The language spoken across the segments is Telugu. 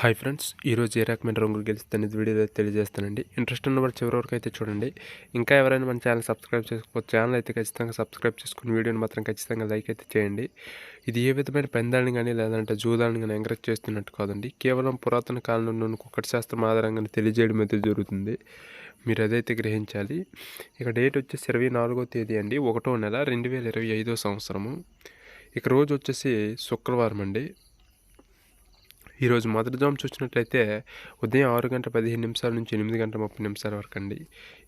హాయ్ ఫ్రెండ్స్ ఈరోజు ఏ రకమైన రంగులు గెలుస్తుంది అయితే తెలియజేస్తానండి. ఇంట్రెస్ట్ ఉన్న వాళ్ళు చివరి వరకు అయితే చూడండి. ఇంకా ఎవరైనా మన ఛానల్ సబ్స్క్రైబ్ చేసుకోవచ్చు ఛానల్ అయితే ఖచ్చితంగా సబ్స్క్రైబ్ చేసుకుని వీడియోని మాత్రం ఖచ్చితంగా లైక్ అయితే చేయండి. ఇది ఏ విధమైన పెందాన్ని కానీ లేదంటే జూదాన్ని కానీ ఎంకరేజ్ చేస్తున్నట్టు కాదండి. కేవలం పురాతన కాలంలో నుండి కుక్కటి శాస్త్రం ఆధారంగా తెలియజేయడం అయితే జరుగుతుంది. మీరు అదైతే గ్రహించాలి. ఇక డేట్ వచ్చేసి ఇరవై నాలుగో తేదీ అండి. ఒకటో నెల రెండు వేల ఇరవై ఐదో సంవత్సరము. ఇక రోజు వచ్చేసి శుక్రవారం అండి. ఈరోజు మొదటి జామ్ చూసినట్లయితే ఉదయం ఆరు గంట పదిహేను నిమిషాల నుంచి ఎనిమిది గంట ముప్పై నిమిషాల వరకు అండి.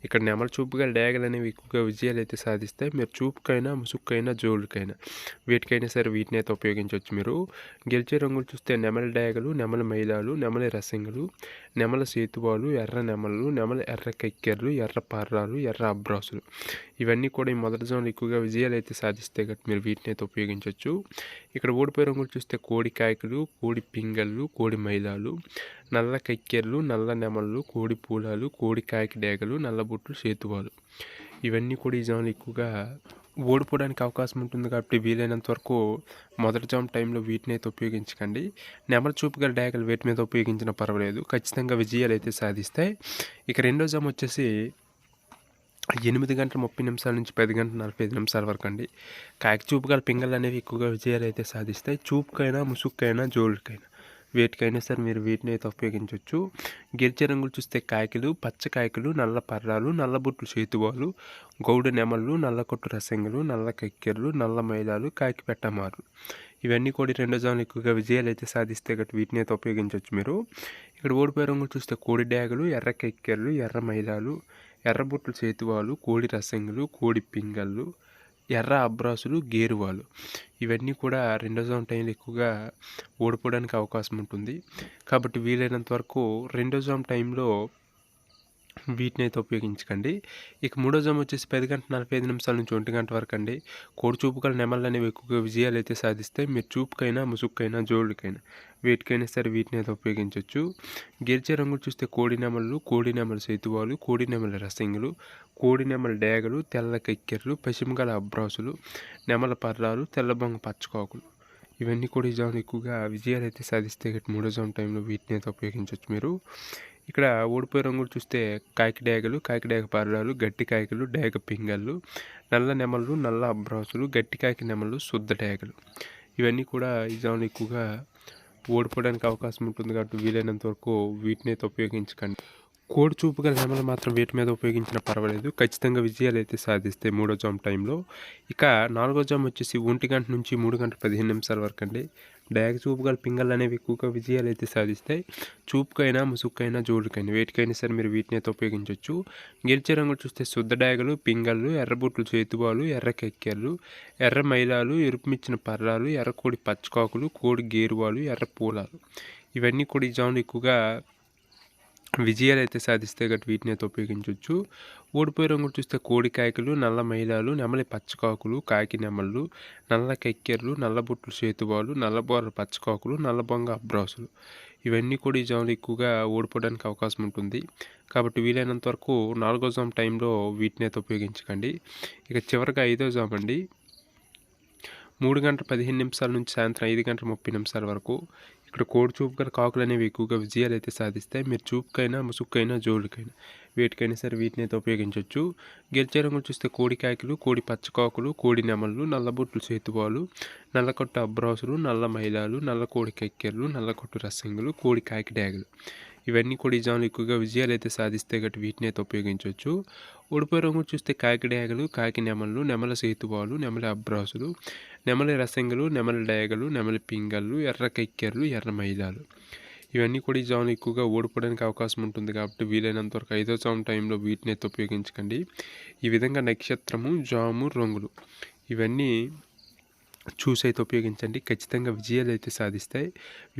ఇక్కడ నెమల చూపుగా డ్యాగలు అనేవి ఎక్కువగా విజయాలు అయితే సాధిస్తాయి మీరు చూపుకైనా ముసుక్కైనా జోలుకైనా వీటికైనా సరే వీటిని అయితే ఉపయోగించవచ్చు మీరు. గెలిచే రంగులు చూస్తే నెమల డ్యాగలు నెమల మైలాలు నెమల రసింగులు నెమల సేతువాలు ఎర్ర నెమలు నెమల ఎర్ర కెక్కెర్లు ఎర్ర పర్రాలు ఎర్ర అబ్రాసులు. ఇవన్నీ కూడా ఈ మొదటి జోన్లు ఎక్కువగా విజయాలు అయితే సాధిస్తే కాబట్టి మీరు వీటిని అయితే ఉపయోగించవచ్చు. ఇక్కడ ఓడిపోయే రంగులు చూస్తే కోడి కాయకులు కోడి పింగళ్ళు నెమళ్ళు కోడి మైదాలు నల్ల కక్కెర్లు నల్ల నెమళ్ళు కోడి పూలాలు కోడి కాకి డేగలు నల్లబుట్లు సేతువాలు. ఇవన్నీ కూడా ఈ జాములు ఎక్కువగా ఓడిపోవడానికి అవకాశం ఉంటుంది కాబట్టి వీలైనంత వరకు మొదటి జామ్ టైంలో వీటిని అయితే ఉపయోగించకండి. నెమల చూపు గల డేగలు వీటి మీద ఉపయోగించినా పర్వాలేదు. ఖచ్చితంగా విజయాలు అయితే సాధిస్తాయి. ఇక రెండో జామ్ వచ్చేసి ఎనిమిది గంటల ముప్పై నిమిషాల నుంచి పది గంటల నలభై ఐదు నిమిషాల వరకు అండి. కాకి చూపు గల పింగళ్ళు అనేవి ఎక్కువగా విజయాలు అయితే సాధిస్తాయి. చూపుకైనా ముసుక్కైనా జోళ్ళకైనా. వేటికైనా సరే మీరు వీటిని అయితే ఉపయోగించవచ్చు గిరిజ రంగులు చూస్తే కాయకులు పచ్చ కాయకులు నల్ల పర్రాలు నల్ల బుట్లు చేతువాలు గౌడు నెమళ్ళు నల్ల కొట్టు రసంగులు నల్ల కక్కెర్లు నల్ల మైదాలు కాకి పెట్టమారు. ఇవన్నీ కూడా రెండో జాములు ఎక్కువగా విజయాలు అయితే సాధిస్తే గట్టి వీటిని అయితే ఉపయోగించవచ్చు మీరు. ఇక్కడ ఓడిపోయే రంగులు చూస్తే కోడి డ్యాగులు ఎర్ర కెక్కెర్లు ఎర్ర మైదాలు ఎర్ర బుట్లు చేతువాలు కోడి రసంగులు కోడి పింగళ్ళు ఎర్ర అబ్రాసులు గేరువాలు. ఇవన్నీ కూడా రెండో జోన్ టైంలో ఎక్కువగా ఓడిపోవడానికి అవకాశం ఉంటుంది. కాబట్టి వీలైనంత వరకు రెండో జోన్ టైంలో వీటిని అయితే ఉపయోగించకండి. ఇక మూడో జామ్ వచ్చేసి పది గంట నలభై ఐదు నిమిషాల నుంచి ఒంటి గంట వరకు అండి. కోడి చూపుకల నెమళ్ళు అనేవి ఎక్కువగా విజయాలు అయితే సాధిస్తాయి మీరు చూపుకైనా ముసుక్కైనా జోళ్ళకైనా వేటికైనా సరే వీటిని అయితే ఉపయోగించవచ్చు గిరిచే రంగులు చూస్తే కోడి నెమళ్ళు కోడి నెమల సేతువాలు కోడి నెమల రసింగులు కోడి నెమల డేగలు తెల్ల కెక్కెర్లు పశ్చిమగల అబ్రాసులు నెమల పర్రాలు తెల్లబొంగ పచ్చకాకులు. ఇవన్నీ కూడా ఈ జోన్ ఎక్కువగా విజయాలు అయితే సాధిస్తే మూడో జోన్ టైంలో వీటిని అయితే ఉపయోగించవచ్చు మీరు. ఇక్కడ ఓడిపోయే రంగులు చూస్తే కాకి డేగలు కాకి డేగ పారడాలు గట్టి కాయకులు డేగ పింగళ్ళు నల్ల నెమలు నల్ల అబ్రాసులు గట్టి కాకి నెమలు శుద్ధ డేగలు. ఇవన్నీ కూడా ఈ జాములు ఎక్కువగా ఓడిపోవడానికి అవకాశం ఉంటుంది కాబట్టి వీలైనంత వరకు వీటిని అయితే ఉపయోగించకండి. కోడి చూపు గల మాత్రం వీటి మీద ఉపయోగించినా పర్వాలేదు. ఖచ్చితంగా విజయాలు అయితే సాధిస్తాయి మూడో జామ్ టైంలో. ఇక నాలుగో జామ్ వచ్చేసి ఒంటి గంట నుంచి మూడు గంటల పదిహేను నిమిషాల వరకు అండి. డ్యాగ్ చూపు గల పింగళ్ళు అనేవి ఎక్కువగా విజయాలు అయితే సాధిస్తాయి. చూపుకైనా ముసుగుకైనా జోడుకైనా వేటికైనా సరే మీరు వీటిని అయితే ఉపయోగించవచ్చు గెలిచే రంగు చూస్తే శుద్ధ డాగలు పింగళ్ళు ఎర్రబుట్లు చేతుబాలు ఎర్ర కెక్కెర్లు ఎర్ర మైలాలు ఎరుపుమిచ్చిన పర్రాలు ఎర్ర కోడి పచ్చకాకులు కోడి గేరువాలు ఎర్ర పూలాలు. ఇవన్నీ కూడా ఈ జాములు ఎక్కువగా విజయాలు అయితే సాధిస్తే గట్ వీటిని అయితే ఉపయోగించవచ్చు ఓడిపోయే రంగులు చూస్తే కోడి కాయకులు నల్ల మైలాలు నెమలి పచ్చకాకులు కాకి నెమళ్ళు నల్ల కెక్కెర్లు నల్ల బుట్లు చేతువాలు బొర్ర పచ్చకాకులు నల్లబొంగ అబ్రాసులు. ఇవన్నీ కూడా ఈ జాములు ఎక్కువగా ఓడిపోవడానికి అవకాశం ఉంటుంది. కాబట్టి వీలైనంత వరకు నాలుగో జామ్ టైంలో వీటిని అయితే ఉపయోగించకండి. ఇక చివరిగా ఐదో జామ్ అండి. మూడు గంటల పదిహేను నిమిషాల నుంచి సాయంత్రం ఐదు గంటల ముప్పై నిమిషాల వరకు ఇక్కడ కోడి చూపు గల కాకులు అనేవి ఎక్కువగా విజయాలు అయితే సాధిస్తాయి. మీరు చూపుకైనా ముసుక్కైనా జోడుకైనా వేటికైనా సరే వీటిని అయితే ఉపయోగించవచ్చు గెలిచే రంగులు చూస్తే కోడి కాకులు కోడి పచ్చకాకులు కోడి నెమళ్ళు నల్లబొట్లు చేతువాలు నల్లకొట్టు అబ్రాసులు నల్ల మైలాలు నల్ల కోడి కెక్కెర్లు నల్లకొట్టు రసంగులు కోడి కాకి డ్యాగులు. ఇవన్నీ కూడా ఈ జాములు ఎక్కువగా విజయాలు అయితే సాధిస్తే గట్టి వీటిని అయితే ఉపయోగించవచ్చు. ఉడిపోయి రంగు చూస్తే కాకి డేగలు కాకి నెమలు నెమల సేతువాలు నెమల అబ్రాసులు నెమలి రసంగులు నెమల డయాగలు నెమలి పింగళ్ళు ఎర్ర కైక్కెర్లు ఎర్ర మైదాలు. ఇవన్నీ కూడా ఈ జాములు ఎక్కువగా ఓడిపోవడానికి అవకాశం ఉంటుంది కాబట్టి వీలైనంత వరకు ఐదో జాము టైంలో వీటిని అయితే ఉపయోగించకండి. ఈ విధంగా నక్షత్రము జాము రంగులు. ఇవన్నీ చూసి అయితే ఉపయోగించండి. ఖచ్చితంగా విజయాలు అయితే సాధిస్తాయి.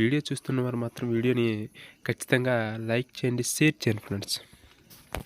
వీడియో చూస్తున్న వారు మాత్రం వీడియోని ఖచ్చితంగా లైక్ చేయండి షేర్ చేయండి ఫ్రెండ్స్.